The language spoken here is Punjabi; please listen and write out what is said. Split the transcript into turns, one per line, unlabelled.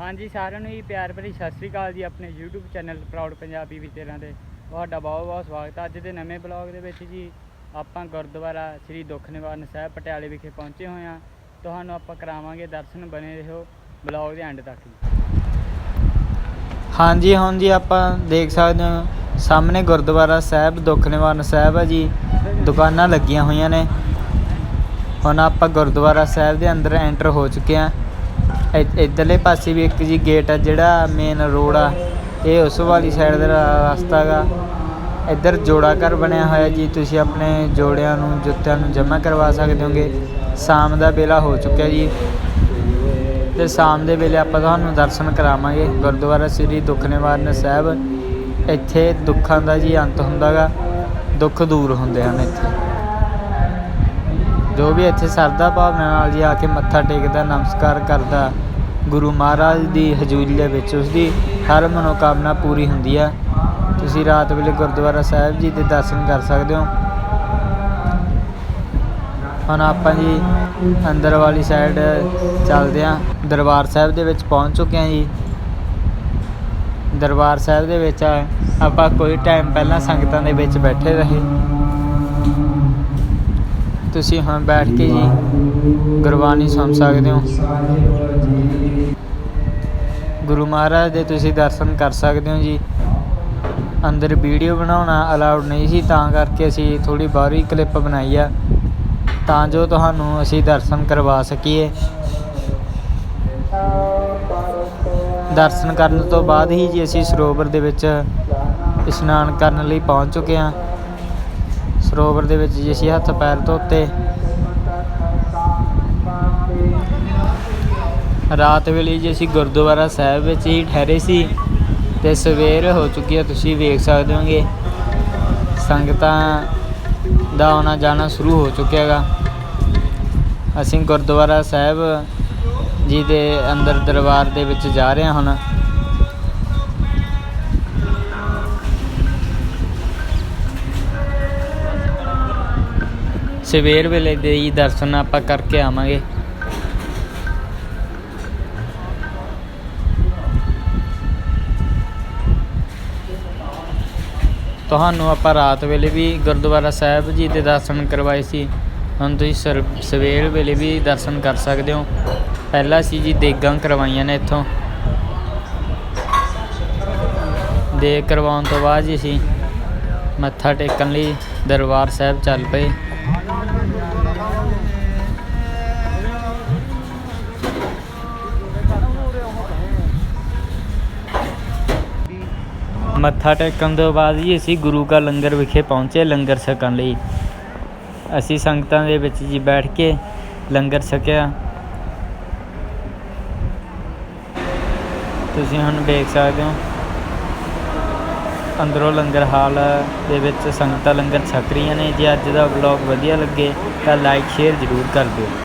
ਹਾਂਜੀ, ਸਾਰਿਆਂ ਨੂੰ ਹੀ ਪਿਆਰ ਭਰੀ ਸਤਿ ਸ੍ਰੀ ਅਕਾਲ ਜੀ ਆਪਣੇ YouTube ਚੈਨਲ ਪ੍ਰਾਊਡ ਪੰਜਾਬੀ ਵਿਚਾਰਾਂ ਤੇ ਤੁਹਾਡਾ ਬਹੁਤ ਬਹੁਤ ਸਵਾਗਤ ਹੈ। ਅੱਜ ਦੇ ਨਵੇਂ ਬਲੌਗ ਦੇ ਵਿੱਚ ਜੀ ਆਪਾਂ ਗੁਰਦੁਆਰਾ ਸ੍ਰੀ ਦੁੱਖ ਨਿਵਾਰਨ ਸਾਹਿਬ ਪਟਿਆਲੇ ਵਿਖੇ ਪਹੁੰਚੇ ਹੋਏ ਹਾਂ। ਤੁਹਾਨੂੰ ਆਪਾਂ ਕਰਾਵਾਂਗੇ ਦਰਸ਼ਨ ਬਣੇ ਰਹੋ ਬਲੌਗ ਦੇ ਐਂਡ ਤੱਕ
ਹਾਂਜੀ ਹੁਣ ਜੀ ਆਪਾਂ ਦੇਖ ਸਕਦੇ ਹਾਂ, ਸਾਹਮਣੇ ਗੁਰਦੁਆਰਾ ਸਾਹਿਬ ਦੁੱਖ ਨਿਵਾਰਨ ਸਾਹਿਬ ਹੈ ਜੀ। ਦੁਕਾਨਾਂ ਲੱਗੀਆਂ ਹੋਈਆਂ ਨੇ। ਹੁਣ ਆਪਾਂ ਗੁਰਦੁਆਰਾ ਸਾਹਿਬ ਦੇ ਅੰਦਰ ਐਂਟਰ ਹੋ ਚੁੱਕੇ ਹਾਂ। ਇ- ਇੱਧਰਲੇ ਪਾਸੇ ਵੀ ਇੱਕ ਜੀ ਗੇਟ ਆ, ਜਿਹੜਾ ਮੇਨ ਰੋਡ ਆ। ਇਹ ਉਸ ਵਾਲੀ ਸਾਈਡ ਦਾ ਰਾ- ਰਸਤਾ ਗਾ। ਇੱਧਰ ਜੋੜਾ ਘਰ ਬਣਿਆ ਹੋਇਆ ਜੀ, ਤੁਸੀਂ ਆਪਣੇ ਜੋੜਿਆਂ ਨੂੰ, ਜੁੱਤਿਆਂ ਨੂੰ ਜਮ੍ਹਾਂ ਕਰਵਾ ਸਕਦੇ ਹੋਗੇ। ਸ਼ਾਮ ਦਾ ਵੇਲਾ ਹੋ ਚੁੱਕਿਆ ਜੀ। ਤੇ ਸ਼ਾਮ ਦੇ ਵੇਲੇ ਆਪਾਂ ਤੁਹਾਨੂੰ ਦਰਸ਼ਨ ਕਰਾਵਾਂਗੇ। ਗੁਰਦੁਆਰਾ ਸ੍ਰੀ ਦੁੱਖ ਨਿਵਾਰਨ ਸਾਹਿਬ। ਇੱਥੇ ਦੁੱਖਾਂ ਦਾ ਜੀ ਅੰਤ ਹੁੰਦਾਗਾ ਦੁੱਖ ਦੂਰ ਹੁੰਦੇ ਹਨ ਇੱਥੇ। ਜੋ ਵੀ ਇੱਥੇ ਸਰਦਾ ਭਾਵਨਾ ਨਾਲ ਜੀ ਆ ਕੇ ਮੱਥਾ ਟੇਕਦਾ, ਨਮਸਕਾਰ ਕਰਦਾ, ਗੁਰੂ ਮਹਾਰਾਜ ਦੀ ਹਜ਼ੂਰੀ ਦੇ ਵਿੱਚ ਉਸ ਦੀ ਹਰ ਮਨੋਕਾਮਨਾ ਪੂਰੀ ਹੁੰਦੀ ਹੈ ਤੁਸੀਂ ਰਾਤ ਵੇਲੇ ਗੁਰਦੁਆਰਾ ਸਾਹਿਬ ਜੀ ਦੇ ਦਰਸ਼ਨ ਕਰ ਸਕਦੇ ਹੋ। ਹੁਣ ਆਪਾਂ ਜੀ ਅੰਦਰ ਵਾਲੀ ਸਾਈਡ ਚੱਲਦੇ ਹਾਂ। ਦਰਬਾਰ ਸਾਹਿਬ ਦੇ ਵਿੱਚ ਪਹੁੰਚ ਚੁੱਕੇ ਹਾਂ ਜੀ। ਦਰਬਾਰ ਸਾਹਿਬ ਦੇ ਵਿੱਚ ਆਪਾਂ ਕੋਈ ਟਾਈਮ ਪਹਿਲਾਂ ਸੰਗਤਾਂ ਦੇ ਵਿੱਚ ਬੈਠੇ ਰਹੇ। ਤੁਸੀਂ ਹੁਣ ਬੈਠ ਕੇ ਜੀ ਗੁਰਬਾਣੀ ਸੁਣ ਸਕਦੇ ਹੋ। ਗੁਰੂ ਮਹਾਰਾਜ ਦੇ ਤੁਸੀਂ ਦਰਸ਼ਨ ਕਰ ਸਕਦੇ ਹੋ ਜੀ। ਅੰਦਰ ਵੀਡੀਓ ਬਣਾਉਣਾ ਅਲਾਉਡ ਨਹੀਂ ਸੀ, ਤਾਂ ਕਰਕੇ ਅਸੀਂ ਥੋੜੀ ਬਾਹਰੀ ਕਲਿੱਪ ਬਣਾਈ ਆ। ਤਾਂ ਜੋ ਤੁਹਾਨੂੰ ਅਸੀਂ ਦਰਸ਼ਨ ਕਰਵਾ ਸਕੀਏ। ਦਰਸ਼ਨ ਕਰਨ ਤੋਂ ਬਾਅਦ ਹੀ ਜੀ ਅਸੀਂ ਸਰੋਵਰ ਦੇ ਵਿੱਚ ਇਸ਼ਨਾਨ ਕਰਨ ਲਈ ਪਹੁੰਚ ਚੁੱਕੇ ਹਾਂ। ਸਰੋਵਰ ਦੇ ਵਿੱਚ ਜੀ ਅਸੀਂ ਹੱਥ ਪੈਰ ਧੋਤੇ। ਰਾਤ ਵੇਲੇ ਜੀ ਅਸੀਂ ਗੁਰਦੁਆਰਾ ਸਾਹਿਬ ਵਿੱਚ ਹੀ ਠਹਿਰੇ ਸੀ ਤੇ ਸਵੇਰ ਹੋ ਚੁੱਕੀ ਹੈ ਤੁਸੀਂ ਵੇਖ ਸਕਦੇ ਹੋਗੇ। ਸੰਗਤਾਂ ਦਾ ਆਉਣਾ ਜਾਣਾ ਸ਼ੁਰੂ ਹੋ ਚੁੱਕਿਆ ਹੈਗਾ ਅਸੀਂ ਗੁਰਦੁਆਰਾ ਸਾਹਿਬ ਜੀ ਦੇ ਅੰਦਰ ਦਰਬਾਰ ਦੇ ਵਿੱਚ ਜਾ ਰਹੇ ਹਾਂ ਹੁਣ। ਸਵੇਰ ਵੇਲੇ ਦੇ ਹੀ ਦਰਸ਼ਨ ਆਪਾਂ ਕਰਕੇ ਆਵਾਂਗੇ। ਤੁਹਾਨੂੰ ਆਪਾਂ ਰਾਤ ਵੇਲੇ ਵੀ ਗੁਰਦੁਆਰਾ ਸਾਹਿਬ ਜੀ ਦੇ ਦਰਸ਼ਨ ਕਰਵਾਏ ਸੀ। ਹੁਣ ਤੁਸੀਂ ਸਰ- ਸਵੇਰ ਵੇਲੇ ਵੀ ਦਰਸ਼ਨ ਕਰ ਸਕਦੇ ਹੋ। ਪਹਿਲਾਂ ਸੀ ਜੀ ਦੇਗਾਂ ਕਰਵਾਈਆਂ ਨੇ ਇੱਥੋਂ। ਦੇਗ ਕਰਵਾਉਣ ਤੋਂ ਬਾਅਦ ਜੀ ਅਸੀਂ ਮੱਥਾ ਟੇਕਣ ਲਈ ਦਰਬਾਰ ਸਾਹਿਬ ਚੱਲ ਪਏ। ਮੱਥਾ ਟੇਕਣ ਤੋਂ ਬਾਅਦ ਜੀ ਅਸੀਂ ਗੁਰੂ ਕਾ ਲੰਗਰ ਵਿਖੇ ਪਹੁੰਚੇ ਲੰਗਰ ਛਕਣ ਲਈ। ਅਸੀਂ ਸੰਗਤਾਂ ਦੇ ਵਿੱਚ ਜੀ ਬੈਠ ਕੇ ਲੰਗਰ ਛਕਿਆ। ਤੁਸੀਂ ਹੁਣ ਦੇਖ ਸਕਦੇ ਹੋ। ਅੰਦਰੋਂ ਲੰਗਰ ਹਾਲ ਦੇ ਵਿੱਚ ਸੰਗਤਾਂ ਲੰਗਰ ਛਕ ਰਹੀਆਂ ਨੇ। ਜੇ ਅੱਜ ਦਾ ਵਲੌਗ ਵਧੀਆ ਲੱਗੇ ਤਾਂ ਲਾਈਕ ਸ਼ੇਅਰ ਜ਼ਰੂਰ ਕਰ ਦਿਓ।